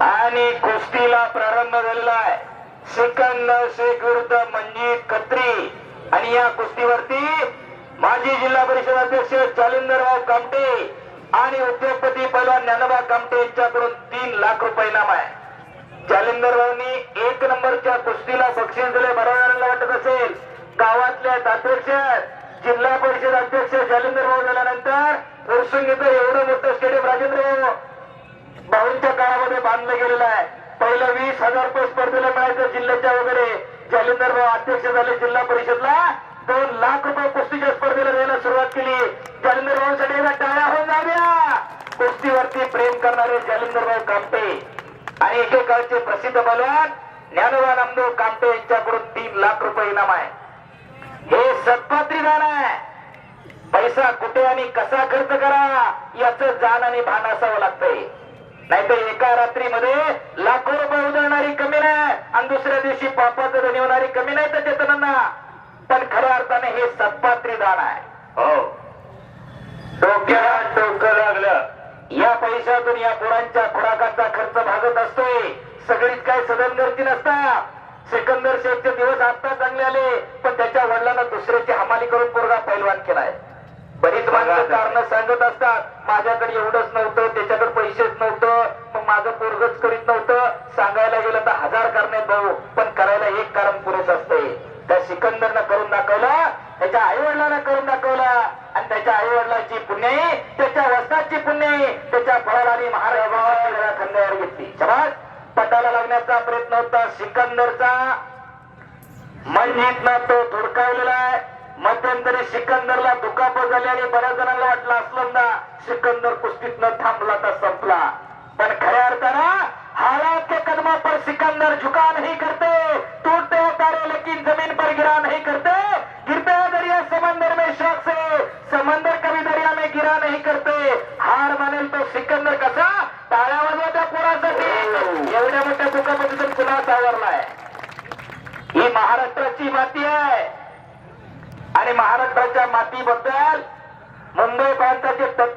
आणि कुस्तीला प्रारंभ झालेला आहे. सिकंदर शेख विरुद्ध म्हणजे कत्री आणि या कुस्तीवरती माजी जिल्हा परिषद अध्यक्ष जालिंदरराव कामटे आणि उद्योगपती पहिला ज्ञानोबा कामटे यांच्याकडून तीन लाख रुपये इनाम आहे. जालिंदररावनी एक नंबरच्या कुस्तीला बक्षीस दिले. बरोबरांना वाटत असेल गावातल्या अध्यक्ष जिल्हा परिषद अध्यक्ष जालिंदर भाऊ झाल्यानंतर उरसुंग इथं एवढं मोठं स्टेडियम राजेंद्र भाऊंच्या काळामध्ये बांधलं गेलेलं आहे. पहिलं वीस हजार रुपये स्पर्धेला मिळायचं जिल्ह्याच्या वगैरे. जालिंदर भाऊ अध्यक्ष झाले जिल्हा परिषदला. दोन लाख रुपये कुस्तीच्या स्पर्धेला द्यायला सुरुवात केली. जालिंदर भाऊसाठी एकदा टाळ्या होऊन जाऊ कुस्तीवरती प्रेम करणारे जालिंदर भाऊ कामटे. आणि एकेकाळचे प्रसिद्ध बलवान ज्ञानोबा नामदेव कामटे यांच्याकडून तीन लाख रुपये इनाम आहे. हे सत्पात्री दान आहे. पैसा कुठे आणि कसा खर्च करा याच जाण आणि भान असावं लागतंय. नाहीतर एका रात्रीमध्ये लाखो रुपये उधळणारी कमी नाही आणि दुसऱ्या दिवशी पापाचं धनी होणारी कमी नाही तर चेतनांना. पण खऱ्या अर्थाने हे सत्पात्री दान आहे. हो. डोक्याला डोकं लागलं. या पैशातून या पोरांच्या खुराकाचा खर्च भागत असतोय. सगळीच काय सदनगरची नसता सिकंदर शेखचे दिवस आता चांगले आले पण त्याच्या वडिलांना दुसऱ्याची हमाली करून पोरगा पैलवान केलाय. बरीच माणसं कारण सांगत असतात. माझ्याकडे एवढंच नव्हतं त्याच्याकडे पैसेच नव्हतं मग माझं पोरगच करीत नव्हतं. सांगायला गेलं तर हजार कारण आहेत भाऊ पण करायला एक कारण पुरेस असते त्या सिकंदरनं करून दाखवलं त्याच्या आई वडिलांना करून दाखवला आणि त्याच्या आई वडिलांची पुण्याई त्याच्या वस्ताची पुण्याई त्याच्या फळाला महाराजांच्या खंड्यावर घेतली. समाज पटाला लागण्याचा प्रयत्न होता. सिकंदरचा मनजीतनं तो धुडकावलेला आहे. मध्यंतरी सिकंदरला दुखापत झाली आणि बऱ्याच जणांना वाटलं असलंदा सिकंदर कुस्तीत न थांबला तर संपला. पण खऱ्या अर्थानं हालात के कदमा पर सिकंदर झुका नहीं करते. टूटते हैं तारे लेकिन जमीन पर गिरा नहीं करते. गिरते हैं दरिया समंदर में शौक से समंदर कभी दरिया में गिरा नहीं करते. हार मानेल तो सिकंदर कसा? टाळ्या वाजवा त्या पोरासाठी. एवढ्या मोठ्या दुखापतीतून पुन्हा सावरलाय. ही महाराष्ट्राची माती आहे. आणि महाराष्ट्राच्या मातीबद्दल मुंबई प्रांताचे तत्व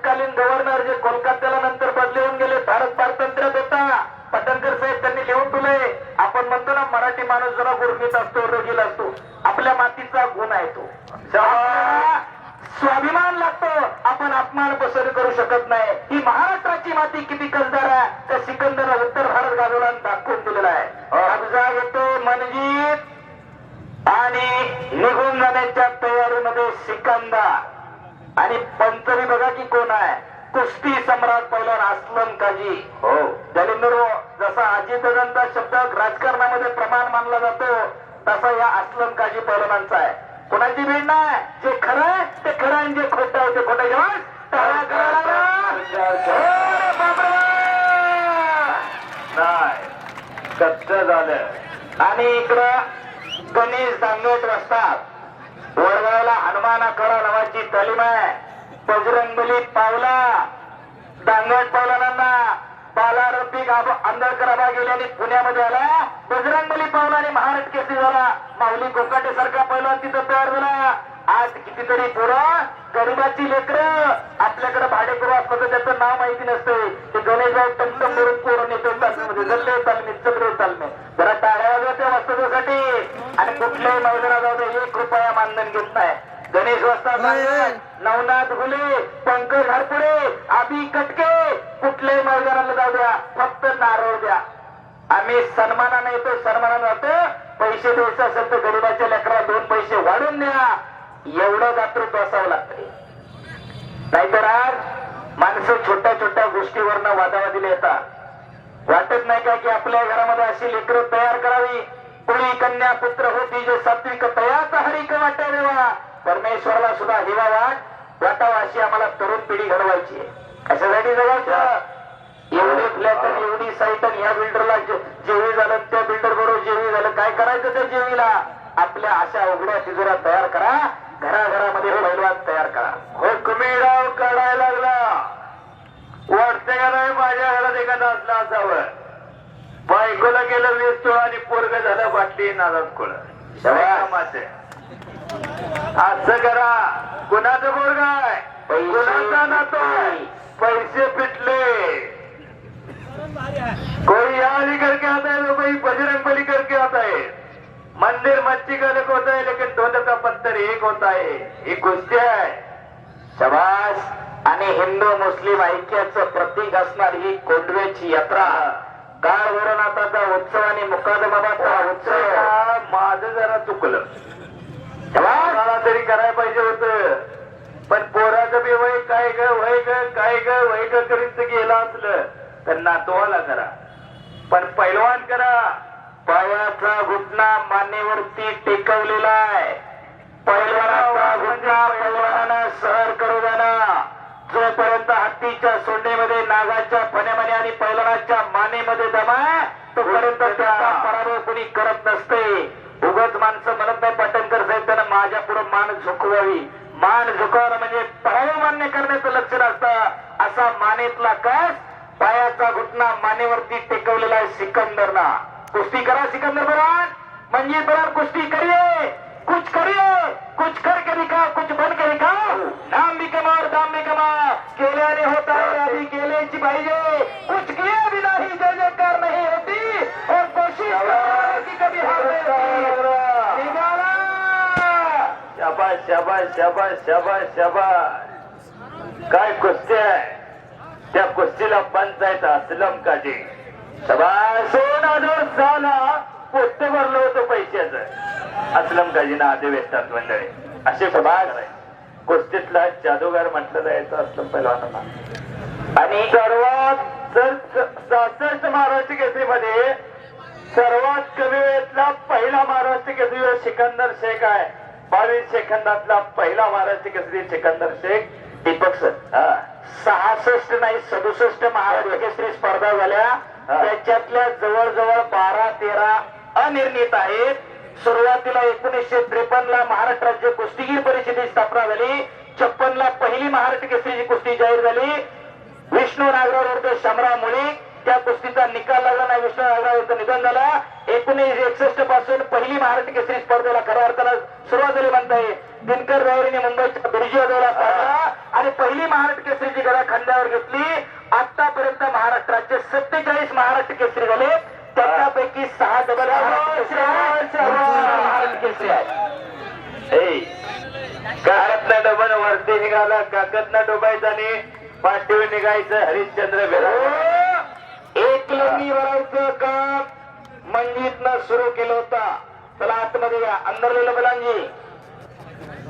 आणि पंचमी बघा की कोण आहे. कुस्ती सम्राट पहिलवान अस्लम काजी. हो. दलिंदर जसा अजितदादांचा शब्द राजकारणामध्ये प्रमाण मानला जातो तसा या अस्लम काजी पहिलवानांचा आहे. कोणाची भीड नाही? जे खरं आहे ते खरं आणि जे खोटं आहे ते खोटं अरे बाबा! नाही. झालं. आणि इकडं गणेश दांगट रस्तात जमाना खरा नावाची तालीम आहे. बजरंगबली पावला. दांगट पावलांना बाला रफिक आंबेडकर गेले आणि पुण्यामध्ये आला. बजरंगबली पावला आणि महाराष्ट्र केसरी झाला. माऊली कोकाटे सारखा पहिला तिथं तयार झाला. आज कितीतरी पोरं गरीबाची लेकरं. आपल्याकडे भाडेकरू असलं त्याचं नाव माहिती नसतं. ते गणेशभाऊ टमटम करून पोरं नेतो तालमीमध्ये जल्ले तालमी चक्रे तालमी जरा टाळ्या वाजवते वस्तूसाठी आणि कुठल्याही मैदानात जाऊ दे एक रुपया मानधन घेत नाही. गणेश वस्ताद नवनाथ घुले पंकज हरपुडे आबी कटके. कुठल्याही मैदानाला जाऊ द्या फक्त नारळ द्या. आम्ही सन्मानाने येतो सन्मानाने जातो पैसे द्यायचे असेल तर गरीबाच्या लेकरा दोन पैसे वाढून द्या. एवढं दातृत्व असावं लागतंय. नाहीतर आज माणसं छोट्या छोट्या गोष्टीवरनं वादावादीला येतात. वाटत नाही का की आपल्या घरामध्ये अशी लेकरं तयार करावी? कुळी कन्या पुत्र होती जे सात्विक तयाचा हरिक वाटे देवा परमेश्वराला सुद्धा हिवा वाट. वाटावा अशी आम्हाला तरुण पिढी घडवायची आहे. कशासाठी जगायचं एवढे फ्लॅट एवढी साईट आणि ह्या बिल्डरला जेवी झालं त्या बिल्डर बरोबर जेवी झालं. काय करायचं त्या जेवीला? आपल्या अशा उघड्या तिजोऱ्या तयार करा. घराघरामध्ये मैदानात तयार करा. हुकमी डाव काढायला लागला. वाटते का नाही माझ्या घरात एका नाचला असावं? बायकोला गेलं वीस तो आणि पोरग झालं बाटली नादात खोळ शाबास. असं करा. कुणाचं आहे? पैसे कुणाचा नातो आहे? पैसे पिटले. कोई यहाँ करके आता है तो कोई बजरंग बली करके आता है मंदिर मच्छी का अलग होता है लेकिन दोनों का पत्थर एक होता है ही कुस्ती आहे. शबास आणि हिंदू मुस्लिम ऐक्याचं प्रतीक असणारी ही कोंडव्याची यात्रा. काळ भरणाचा उत्सव आणि मुकादमाबाचा उत्सव. माझं जरा चुकलं. शबास. करायला पाहिजे होत. पण पोराचं बी वय काय ग वय ग काय ग वय ग करीत गेलं असलं तर नातवाला करा. पण पैलवान करा. पायाचा घुटणा मानेवरती टेकवलेला आहे. पैलवानाचा घुटणा पैलवानानं सहर करू देणं जोपर्यंत हत्तीच्या सोंडेमध्ये नागाच्या फण्यामध्ये आणि पैलवानाच्या मानेमध्ये दमा तोपर्यंत त्याचा पराभव कोणी करत नसते. मान झुकवावी. मान झुकवणं म्हणजे पराव मान्य करण्याचं लक्षण असतं. असा मानेतला कस पायाचा घुटना मानेवरती टेकवलेला आहे सिकंदरना. कुस्ती करा सिकंदर बरान. म्हणजे बरान कुस्ती करिये. कुछ करिये. कुछ करके दिखाओ कुछ बन के दिखाओ. नाम भी कमाओ दाम भी कमाओ. केल्याने होता है आधी केल्याची पाहिजे. शाबाश शाबाश शाबाश शाबाश काय कुस्ती आहे? त्या कुस्तीला पंचायत असलम काजी. शबास दोन हजार सहाला पोट्ट भरलं होतं पैशाचं. असलम काजीनं आधी मंडळी. असे शबास. कुस्तीतला जादूगार म्हटलं जायचं असलम पहिलवानांना. आणि सर्वात जर सहासष्ट महाराष्ट्र केसरीमध्ये सर्वात कमी वेळेतला पहिला महाराष्ट्र केसरी सिकंदर शेख आहे. बावीस सेकंदातला पहिला महाराष्ट्र केसरी सिकंदर शेख दीपक सर. सहासष्ट नाही सदुसष्ट महाराष्ट्र केसरी स्पर्धा झाल्या. त्याच्यातल्या जवळजवळ बारा तेरा अनिर्णित आहेत. सुरुवातीला एकोणीसशे त्रेपन्न ला महाराष्ट्र राज्य कुस्तीगीर परिषदेची स्थापना झाली. छप्पन ला पहिली महाराष्ट्र केसरीची कुस्ती जाहीर झाली. विष्णू नागराव शमरा मुळे त्या कुस्तीचा निकाल लागला नाही विष्णू नागराव निधन झाला. एकोणीसशे एकसष्टपासून पहिली महाराष्ट्र केसरी स्पर्धेला खऱ्या अर्थानं सुरुवात झाली म्हणताय दिनकर रावरीने मुंबईच्या बिर्जी दौरा आणि पहिली महाराष्ट्र केसरीची गदा खांद्यावर घेतली. आतापर्यंत महाराष्ट्राचे सत्तेचाळीस महाराष्ट्र केसरी झाले. त्यापैकी सहा डबल केसरी महाराष्ट्र केसरी डबल वरती निघाला काकतला डोबायचा आणि पाठीवर निघायचं हरिश्चंद्र बेरा लग्नी भरायचं काम मंजितनं सुरू केलं होता. चला आतमध्ये या. अंदरलेलं बलांजी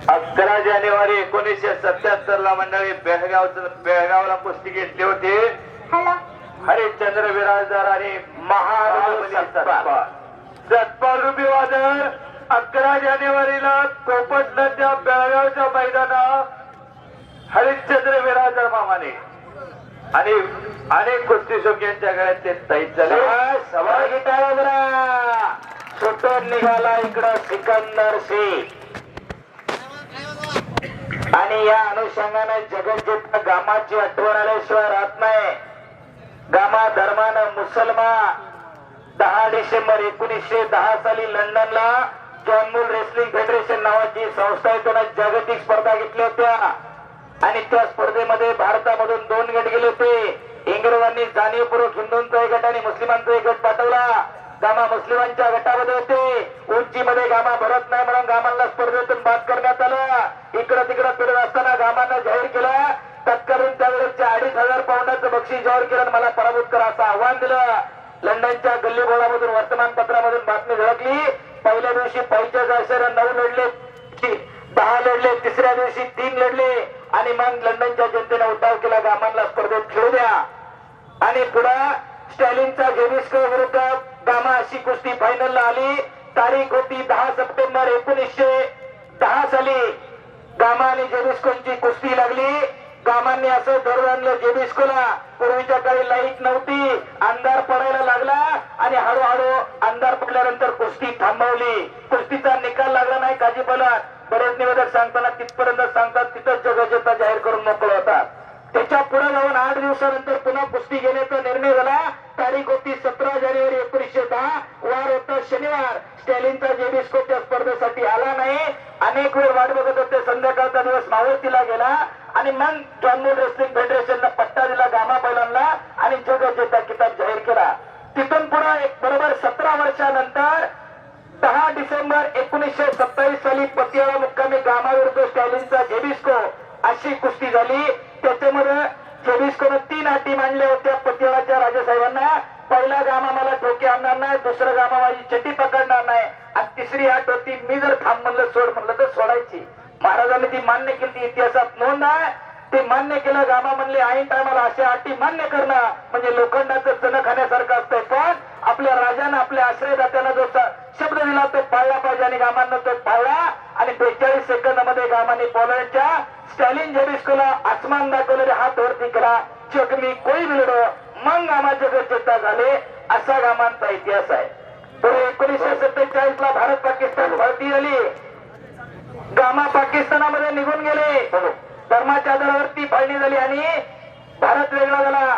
अकरा जानेवारी एकोणीसशे सत्याहत्तर ला मंडळी बेळगाव बेळगावला कुस्ती घेतली होती. हरिश्चंद्र बिराजदार आणि सतपाल. सतपाल रुपी वादळ अकरा जानेवारीला कोपटला त्या बेळगावच्या मैदानात हरिश्चंद्र बिराजदार मामाने. आणि अनेक कुस्ती शोक्यांच्या घरात ते तैत झाले सवाई टाळा जरा. सुटून निघाला इकडं सिकंदर शेख आणि या अनुषंगाने जगज्जेत गामाची आठवण आल्याशिवाय राहत नाही गामा धर्मानं मुसलमान. दहा डिसेंबर एकोणीसशे दहा साली लंडनला जॉनमूल रेसलिंग फेडरेशन नावाची संस्था आहे जागतिक स्पर्धा घेतल्या होत्या. आणि त्या स्पर्धेमध्ये भारतामधून दोन गट गेले होते. इंग्रजांनी जाणीवपूर्वक हिंदूंचा एक गट आणि मुस्लिमांचा एक गट पाठवला. गामा मुस्लिमांच्या गटामध्ये होते. उंचीमध्ये गामा भरत नाही म्हणून गामांना स्पर्धेतून बाद करण्यात आलं. इकडं तिकडं फिरत असताना गामांना जाहीर केलं. तत्कालीन त्यावेळेसच्या अडीच हजार पाऊंडाचं बक्षीस जाहीर केलं. मला पराभूत करा असं आव्हान दिलं. लंडनच्या गल्ली बोर्डामधून वर्तमानपत्रामधून बातमी झळकली. पहिल्या दिवशी पैच्या जायचं नऊ लढले दहा लढले तिसऱ्या दिवशी तीन लढले. आणि मग लंडनच्या जनतेने उठाव केला गामांना स्पर्धेत खेळू द्या. आणि पुढे स्टॅलिनचा जेविस्को विरुद्ध गामा अशी कुस्ती फायनलला आली. तारीख होती दहा सप्टेंबर एकोणीसशे दहा साली. गामा आणि जेबिस्कोची कुस्ती लागली. गामांनी असं धरून आणलं जेबिस्कोला पूर्वीच्या काळी लाइट नव्हती. अंधार पडायला लागला आणि हळूहळू अंधार पडल्यानंतर कुस्ती थांबवली. कुस्तीचा निकाल लागला नाही काजी बोलत बरेच निवेदक सांगताना तिथपर्यंत सांगतात तिथंच जगजेता जाहीर करून मोकळ होता त्याच्या पुढे जाऊन आठ दिवसानंतर पुन्हा कुस्ती घेण्याचा निर्णय झाला. तारीख होती सतरा जानेवारी एकोणीसशे दहा. वार होता शनिवार. स्टॅलिनचा जेबिस्को त्या स्पर्धेसाठी आला नाही. अनेक वेळ वाट बघत होते. संध्याकाळचा दिवस मावळतीला गेला. आणि मग जॉनमोल रेसलिंग फेडरेशनला पट्टा दिला गामा बैलांना आणि जगजेता किताब जाहीर केला. तिथून पुन्हा एक बरोबर सतरा वर्षानंतर दहा डिसेंबर एकोणीसशे सत्तावीस साली पतियाळा मुक्कामी गामाविरुद्ध स्टॅलिनचा जेबिस्को अशी कुस्ती झाली. त्याच्यामध्ये जेबिस्कोनं तीन अटी मांडल्या होत्या पतियाळाच्या राजेसाहेबांना. पहिला गामा मला डोके आणणार नाही दुसरं गामा माझी चटी पकडणार नाही. आणि तिसरी अट होती मी जर थांब म्हणलं सोड म्हणलं तर सोडायची. महाराजांनी ती मान्य केली ती इतिहासात नोंद आहे. ते मान्य केलं गामा म्हणले ऐन टायमाला अशा अटी मान्य करणं म्हणजे लोखंडाचं चण खाण्यासारखं असतंय. पण आपल्या राजानं आपल्या आश्रयदात्यांना जो शब्द दिला तो पाळला पाहिजे आणि गामांना तो पाळला. आणि बेचाळीस सेकंदमध्ये गामाने पोलंडच्या स्टॅलिन जेबिस्कोला आसमान दाखवलेले हात वरती केला. चक मी कोई बिलडो मग गामा जगत झाले असा गामांचा इतिहास आहे. पुढे एकोणीसशे सत्तेचाळीस ला भारत पाकिस्तान भरती झाली. गामा पाकिस्तानामध्ये निघून गेले. धर्माच्या आधारावरती फाळणी झाली आणि भारत वेगळा झाला.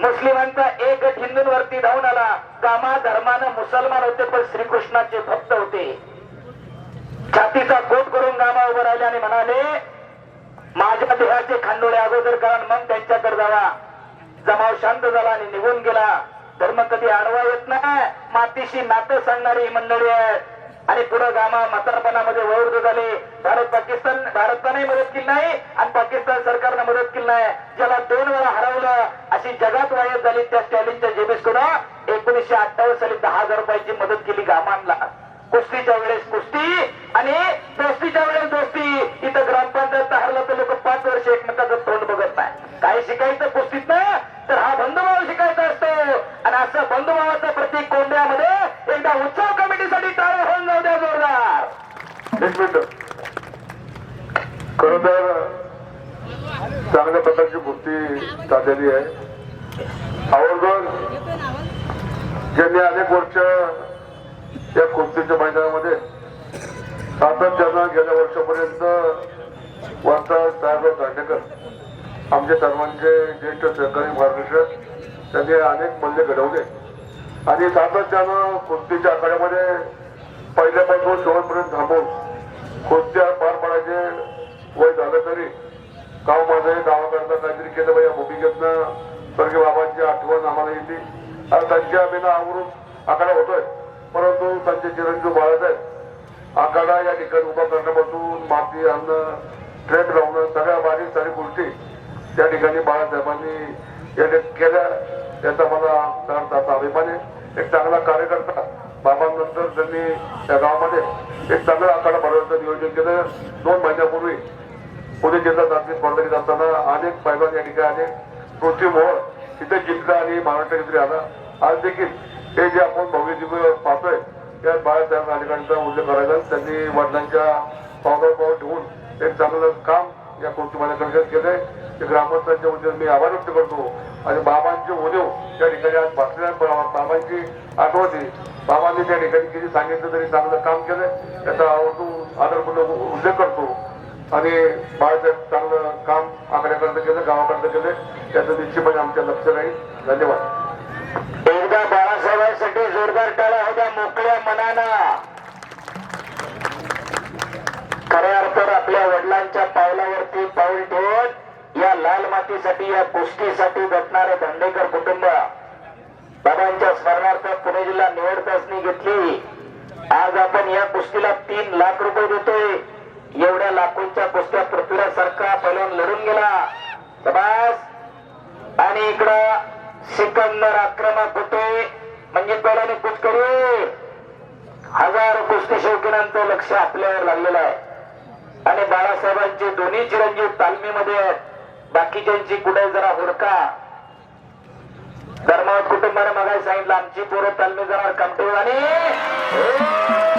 मुस्लिमांचा एक हिंदूंवरती धावून आला. कामा धर्मानं मुसलमान होते पण श्रीकृष्णाचे भक्त होते. छातीचा कोट करून गामा उभं राहिले आणि म्हणाले माझ्या देहाचे खांदोळे अगोदर कारण मग त्यांच्याकडे जावा. जमाव शांत झाला आणि निघून गेला. धर्म कधी आडवा येत नाही. मातीशी नातं सांगणारी मंडळी आहेत. आणि पुढे गामा म्हातारपणामध्ये वयोवृद्ध झाले. भारत पाकिस्तान भारताने मदत केली नाही आणि पाकिस्तान सरकारनं मदत केली नाही. ज्याला दोन वेळा हरवलं अशी जगात वायत झाली त्या स्टॅलिनच्या जेबीसकडून एकोणीसशे अठ्ठावीस साली दहा हजार रुपयाची मदत केली गामांना. कुस्तीच्या वेळेस कुस्ती आणि दोस्तीच्या वेळेस दोस्ती. इथं ग्रामपंचायत हरलं तर लोक पाच वर्ष एकमेकाचं तोंड बघत नाही. काही शिकायचं कुस्तीत ना तर हा बंधुभाव शिकायचा असतो. आणि असं बंधुभावाचं प्रतीक कोंड्यामध्ये एकदा उत्सव कमिटीसाठी टाळे होऊन जाऊ द्या जोरदार एक मिनिट खर तर चांगल्या प्रकारची कुस्ती झालेली आहे आवर्जून ज्यांनी अनेक वर्ष या कुस्तीच्या मैदानामध्ये सातत्यानं गेल्या वर्षापर्यंत वार्ता साहेबराव दांडेकर आमच्या सर्वांचे ज्येष्ठ सहकारी मार्गदर्शक त्यांनी अनेक मूल्य घडवले आणि सातत्यानं कुस्तीच्या आखाड्यामध्ये पहिल्यापासून शेवटपर्यंत थांबवून कोणत्या पार पाडायचे वय झालं तरी गाव माझं गावाकरता काहीतरी केलं पाहिजे भूमिकेतनं स्वर्गीय बाबांची आठवण आम्हाला येते. आणि त्यांच्या बिना आवरून आखाडा होतोय. परंतु त्यांचे चिरंजीव बाळत आहेत. आखाडा या ठिकाणी उभा करण्यापासून माती आणणं ट्रेक लावणं सगळ्या बारीक सारी गोष्टी त्या ठिकाणी बाळासाहेबांनी या केल्या. याचा मला अभिमान आहे. एक चांगला कार्यकर्ता बाबांनंतर त्यांनी त्या गावामध्ये एक चांगला आखाडा भरवण्याचं नियोजन केलं. दोन महिन्यापूर्वी पुणे जिल्हा चाचणी स्पर्धा घेत असताना अनेक पैलवान या ठिकाणी अनेक पृथ्वी मोहर तिथे जिंकला आणि महाराष्ट्र केसरी आला. आज देखील हे जे आपण भव्य पाहतोय त्या बाळासाहेब नागरिकांचा उल्लेख करायचा त्यांनी वडिलांच्या पावलावर पाऊल ठेवून एक चांगलं काम या कृषी माझ्याकडे केलंय. ते ग्रामस्थांच्या वतीने मी आभार व्यक्त करतो. आणि बाबांचे उदेव त्या ठिकाणी आज बसलेल्या बाबांची आठवते बाबांनी त्या ठिकाणी किती सांगितलं तरी चांगलं काम केलं त्याचा आवडतो आदरपूर्वक उल्लेख करतो. आणि बाळासाहेब चांगलं काम आकड्याकडनं केलं गावाकडनं केलं. त्याचं निश्चितपणे आमच्या लक्ष राहील. धन्यवाद. एकदा बाळासाहेबांसाठी जोरदार टाळ्या होत्या मोकळ्या मनानं. खऱ्या अर्थात आपल्या वडिलांच्या पावलावरती या या गोष्टीसाठी झटणारे धंडेकर कुटुंब बाबांच्या स्मरणार्थ पुणे जिल्हा निवड चाचणी घेतली. आज आपण या कुस्तीला तीन लाख रुपये देतोय. एवढ्या लाखोंच्या कुस्त्या पृथ्वीराज सारखा पहिलवान लढून गेला. तपास आणि इकडं सिकंदर आक्रमक होते म्हणजे पहिल्याने कुचकरी हजारो कुस्ती शौकीनांचं लक्ष आपल्यावर लागलेलं आहे. आणि बाळासाहेबांचे दोन्ही चिरंजीव तालमीमध्ये आहेत. बाकीच्यांची कुठे जरा हुडका. धर्मावत कुटुंबाने मगाही सांगितलं आमची पोरं तालमी जरा कमटेल आणि